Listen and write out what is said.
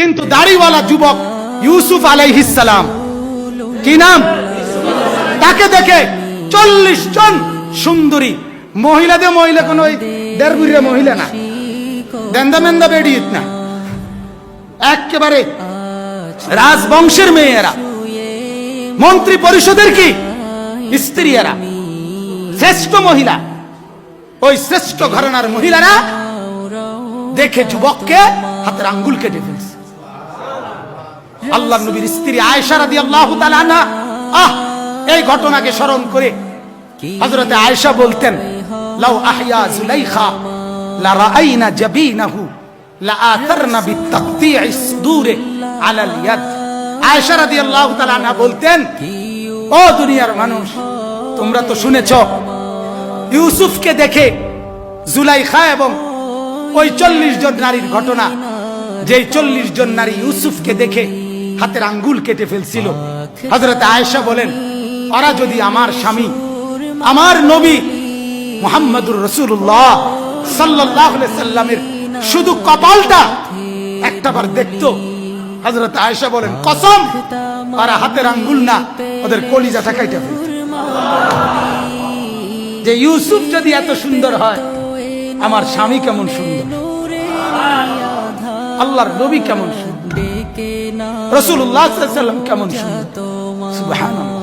কিন্তু দাড়িওয়ালা যুবক ইউসুফ আলাইহিসালাম কি নাম? তাকে দেখে চল্লিশ জন সুন্দরী। মহিলাদের মহিলা কোন ওই দেড় বুড়িয়া মহিলা না। দেন্দা মেন্দা বেড়িয়ে না। একেবারে রাজবংশের মেয়েরা। মন্ত্রী পরিষদের কি? স্ত্রীরা শ্রেষ্ঠ মহিলা। ওই শ্রেষ্ঠ ঘরানার মহিলারা দেখে যুবককে হাতের আঙ্গুল কেটে আল্লাহ নবীর স্ত্রী আয়েশা রাদিয়াল্লাহু তাআলা আনহা, আহ, এই ঘটনাকে স্মরণ করে হযরতে আয়েশা বলতেন, লাউ আহইয়া জুলাইখা আলাল ইয়াদ। বলতেন, ও দুনিয়ার মানুষ, তোমরা তো শুনেছ, ইউসুফকে দেখে জুলাইখা এবং ওই চল্লিশ জন নারীর ঘটনা, যেই চল্লিশ জন নারী ইউসুফকে দেখে হাতের আঙ্গুল কেটে ফেলছিল। হজরত আয়েশা বলেন ওরা যদি আমার স্বামী, আমার নবী মোহাম্মদুর রসুল্লাহ সাল্লাহ সাল্লামের শুধু কপালটা একটাবার দেখতো হজরত আয়েশা বলেন, কসম ওরা হাতের আঙ্গুল না, ওদের কলিজাটা কাইটা ফেলত। যে ইউসুফ যদি এত সুন্দর হয়, আমার স্বামী কেমন সুন্দর? আল্লাহর নবী কেমন সুন্দর? রসুল্লাহ সাল্লাম কেমন সুন্দর সুবহানাল্লাহ